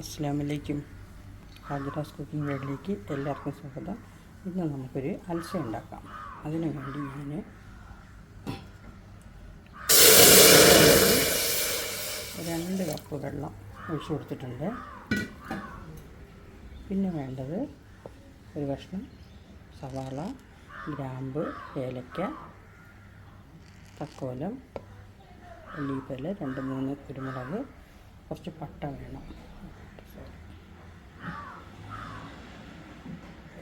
അസ്സാം വലൈക്കും ഹാജറാസ് കുക്കിംഗ് വേൾഡിലേക്ക് എല്ലാവർക്കും സ്വാഗതം. ഇന്ന് നമുക്കൊരു അൽസ ഉണ്ടാക്കാം. അതിനു വേണ്ടി ഞാൻ രണ്ട് കപ്പ് വെള്ളം ഒഴിച്ചു കൊടുത്തിട്ടുണ്ട്. പിന്നെ വേണ്ടത് ഒരു കഷ്ണം സവാള ഗ്രാമ്പ് ഏലക്ക തക്കോലം ഉള്ളിപ്പൽ രണ്ട് മൂന്ന് കുരുമുളക് കുറച്ച് പട്ട വേണം.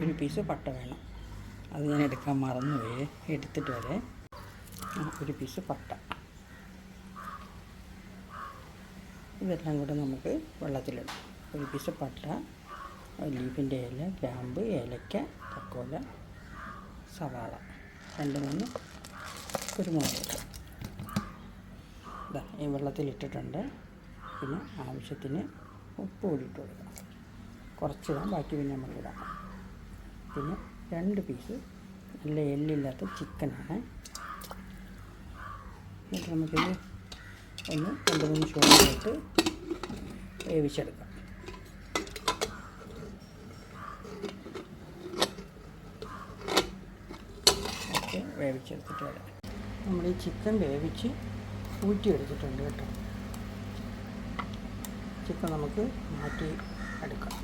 ഒരു പീസ് പട്ട വേണം. അത് ഞാൻ എടുക്കാൻ മറന്നു മറന്നുപോയി എടുത്തിട്ട് വരെ ഒരു പീസ് പട്ട. ഇതെല്ലാം കൂടെ നമുക്ക് വെള്ളത്തിലിടും. ഒരു പീസ് പട്ട ലീഫിന്റെ ഇല ഗ്രാമ്പ് ഏലക്ക തക്കോല സവാള. രണ്ട് മൂന്ന് കുരുമുളക് ഇതാ ഈ വെള്ളത്തിലിട്ടിട്ടുണ്ട്. പിന്നെ ആവശ്യത്തിന് ഉപ്പ് കൂടിയിട്ട് കൊടുക്കാം. കുറച്ചിടാം ബാക്കി പിന്നെ നമ്മളിടാം. പിന്നെ രണ്ട് പീസ് നല്ല എല്ലില്ലാത്ത ചിക്കനാണ്. എന്നിട്ട് നമുക്കിത് ഒന്ന് രണ്ട് മൂന്ന് ഷോളിട്ട് വേവിച്ചെടുക്കാം. ഓക്കെ വേവിച്ചെടുത്തിട്ട് വരാം. നമ്മൾ ഈ ചിക്കൻ വേവിച്ച് ഊറ്റിയെടുത്തിട്ടുണ്ട് കേട്ടോ. ചിക്കൻ നമുക്ക് മാറ്റി എടുക്കാം.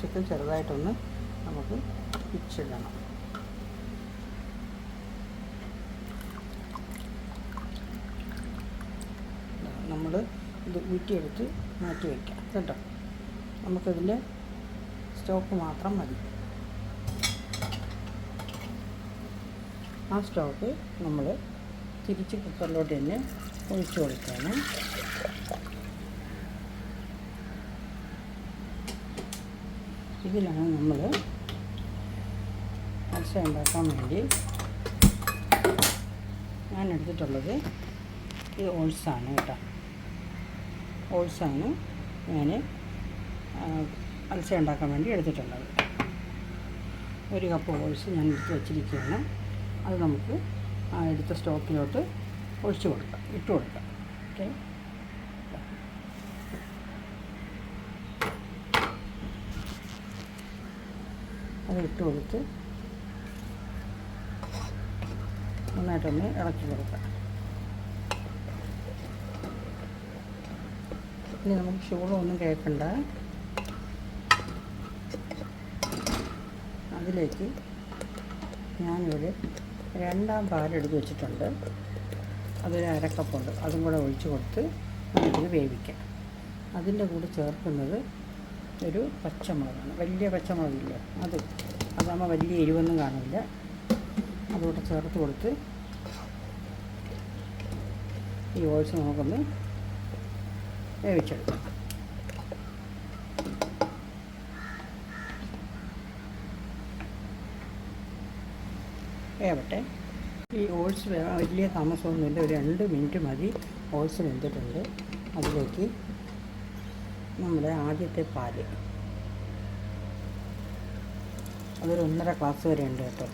ചിക്കൻ ചെറുതായിട്ടൊന്ന് നമുക്ക് പിച്ചിടണം നമ്മൾ ഇത് ഊറ്റിയെടുത്ത് മാറ്റി വയ്ക്കാം കേട്ടോ? നമുക്കതിന്റെ സ്റ്റോക്ക് മാത്രം മതി. ആ സ്റ്റോക്ക് നമ്മൾ തിരിച്ച് കുക്കറിലോട്ട് തന്നെ ഒഴിച്ചു കൊടുക്കുകയാണ് ഇതിലാണ് നമ്മൾ മത്സ്യം ഉണ്ടാക്കാൻ വേണ്ടി ഞാൻ എടുത്തിട്ടുള്ളത് ഇത് ഓൾസാണ് കേട്ടോ. ഓൾസാണ് ഞാൻ അൽസ ഉണ്ടാക്കാൻ വേണ്ടി എടുത്തിട്ടുള്ളത്. ഒരു കപ്പ് ഓൾസ് ഞാൻ എടുത്ത് വെച്ചിരിക്കുകയാണ്. അത് നമുക്ക് എടുത്ത സ്റ്റോക്കിലോട്ട് ഒഴിച്ചു കൊടുക്കാം ഇട്ട് കൊടുക്കാം. ഓക്കെ. അത് ഇട്ട് കൊടുത്ത് നന്നായിട്ടൊന്ന് ഇളക്കി കൊടുക്കാം. ഇനി നമുക്ക് ചൂടൊന്നും കേൾക്കണ്ട. അതിലേക്ക് ഞാനിവിടെ രണ്ടാം പാലെടുത്ത് വെച്ചിട്ടുണ്ട്. അതൊരു അരക്കപ്പുണ്ട്. അതും കൂടെ ഒഴിച്ചു കൊടുത്ത് നമുക്കിത് വേവിക്കാം. അതിന്റെ കൂടെ ചേർക്കുന്നത് ഒരു പച്ചമുളകാണ്. വലിയ പച്ചമുളകില്ല. അത് അതാകുമ്പോൾ വലിയ എരിവൊന്നും കാണില്ല അതുകൂടെ ചേർത്ത് കൊടുത്ത് ഈ ഓയിൽസ് നമുക്കൊന്ന് വേവിച്ചെടുക്കാം. വേവട്ടെ. ഈ ഓട്സ് വലിയ താമസമൊന്നുമില്ല. ഒരു രണ്ട് മിനിറ്റ് മതി. ഓട്സ് വെന്തിട്ടുണ്ട്. അതിലേക്ക് നമ്മുടെ ആദ്യത്തെ പാൽ. അതൊരു ഒന്നര ഗ്ലാസ് വരെ ഉണ്ട് കേട്ടോ.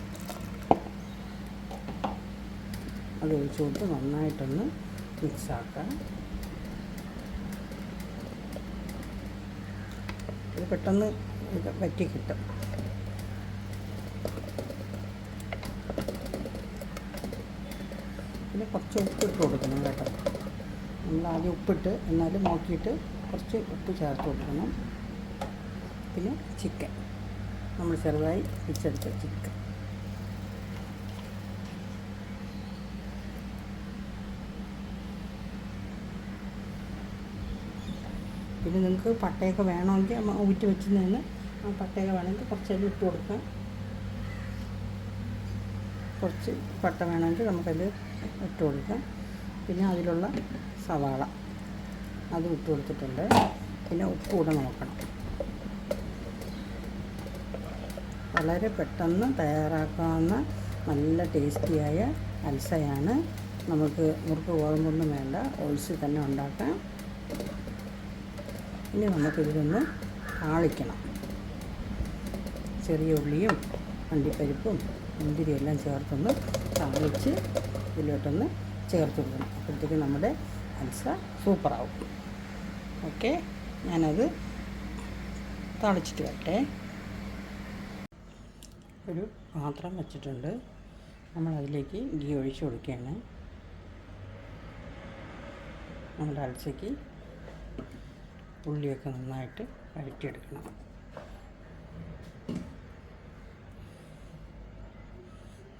അത് ഒഴിച്ചു കൊടുത്ത് നന്നായിട്ടൊന്ന് മിക്സാക്കാം. ഇത് പെട്ടെന്ന് വറ്റി കിട്ടും. പിന്നെ കുറച്ച് ഉപ്പിട്ട് കൊടുക്കണം കേട്ടോ. നമ്മൾ ആദ്യം ഉപ്പിട്ട് എന്നാലും നോക്കിയിട്ട് കുറച്ച് ഉപ്പ് ചേർത്ത് കൊടുക്കണം. പിന്നെ ചിക്കൻ. നമ്മൾ ചെറുതായി പിച്ചെടുത്ത ചിക്കൻ. പിന്നെ നിങ്ങൾക്ക് പട്ടയൊക്കെ വേണമെങ്കിൽ ഊറ്റി വെച്ച് നിന്ന് ആ പട്ടയൊക്കെ വേണമെങ്കിൽ കുറച്ചതിൽ ഇട്ട് കൊടുക്കാം. കുറച്ച് പട്ട വേണമെങ്കിൽ നമുക്കതിൽ ഇട്ട് കൊടുക്കാം. പിന്നെ അതിലുള്ള സവാള. അതും ഇട്ട് കൊടുത്തിട്ടുണ്ട്. പിന്നെ ഉപ്പ് കൂടെ നോക്കണം. വളരെ പെട്ടെന്ന് തയ്യാറാക്കാവുന്ന നല്ല ടേസ്റ്റിയായ അൽസയാണ്. നമുക്ക് മുറുക്ക് ഗോതമ്പൊന്നും വേണ്ട. ഒഴിച്ച് തന്നെ ഉണ്ടാക്കാം. ഇനി നമുക്കിതൊന്ന് താളിക്കണം. ചെറിയ ഉള്ളിയും അണ്ടിപ്പരിപ്പും മുന്തിരിയെല്ലാം ചേർത്തൊന്ന് താളിച്ച് ഇതിലോട്ടൊന്ന് ചേർത്ത് കൊടുക്കണം. അപ്പോഴത്തേക്ക് നമ്മുടെ അൽസ സൂപ്പറാവും. ഓക്കെ ഞാനത് തളിച്ചിട്ട് വരട്ടെ. ഒരു പാത്രം വെച്ചിട്ടുണ്ട്. നമ്മൾ അതിലേക്ക് ഗീ ഒഴിച്ച് കൊടുക്കുകയാണ്. നമ്മുടെ അൽസയ്ക്ക് ഉള്ളിയൊക്കെ നന്നായിട്ട് വഴറ്റിയെടുക്കണം.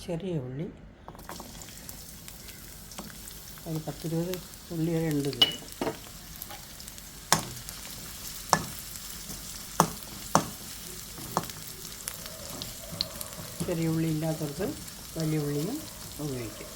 ചെറിയ ഉള്ളി. ഒരു പത്തിരുപത് ഉള്ളി രണ്ട് ഉണ്ട് ചെറിയ ഉള്ളി ഇല്ലാത്തവർക്ക് വലിയ ഉള്ളിയും ഉപയോഗിക്കും.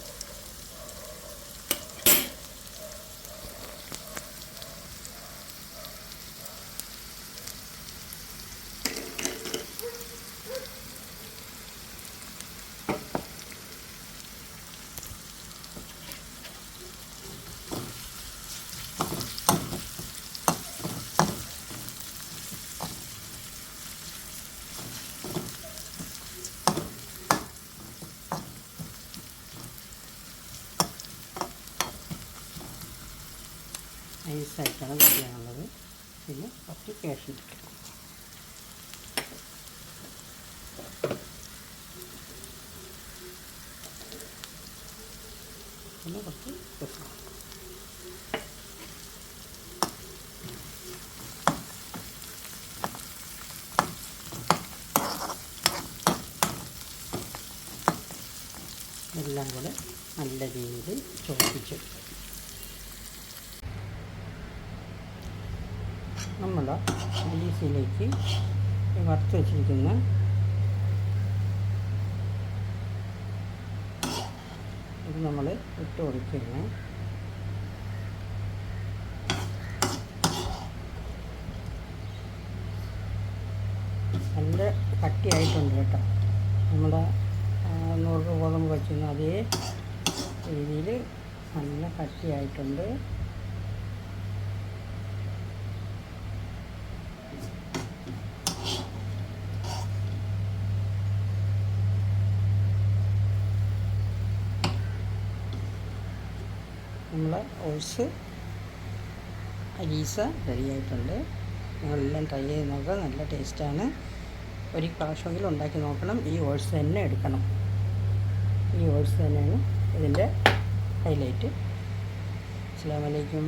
കട്ട് ചെയ്യാനുള്ളത് പിന്നെ കുറച്ച് കാഷ്യൂ പിന്നെ കുറച്ച് രസം എല്ലാം കൂടെ നല്ല രീതിയിൽ ചോദിച്ചെടുക്കും നമ്മൾ ബീസിലേക്ക് വറുത്ത് വെച്ചിരിക്കുന്ന ഇത് നമ്മൾ ഇട്ട് കൊടുക്കുകയാണ്. നല്ല കട്ടിയായിട്ടുണ്ട് കേട്ടോ. നമ്മുടെ നൂറ് ഗോതമ്പ് വെച്ചിരുന്ന അതേ രീതിയിൽ നല്ല കട്ടിയായിട്ടുണ്ട്. നമ്മൾ ഓട്സ് അരീസ റെഡി ആയിട്ടുണ്ട്. നിങ്ങളെല്ലാം ട്രൈ ചെയ്ത് നോക്കുക നല്ല ടേസ്റ്റാണ് ഒരു പ്രാവശ്യമെങ്കിലും ഉണ്ടാക്കി നോക്കണം. ഈ ഓട്സ് തന്നെ എടുക്കണം. ഈ ഓട്സ് തന്നെയാണ് ഇതിന്റെ ഹൈലൈറ്റ് അസ്സാം വലൈക്കും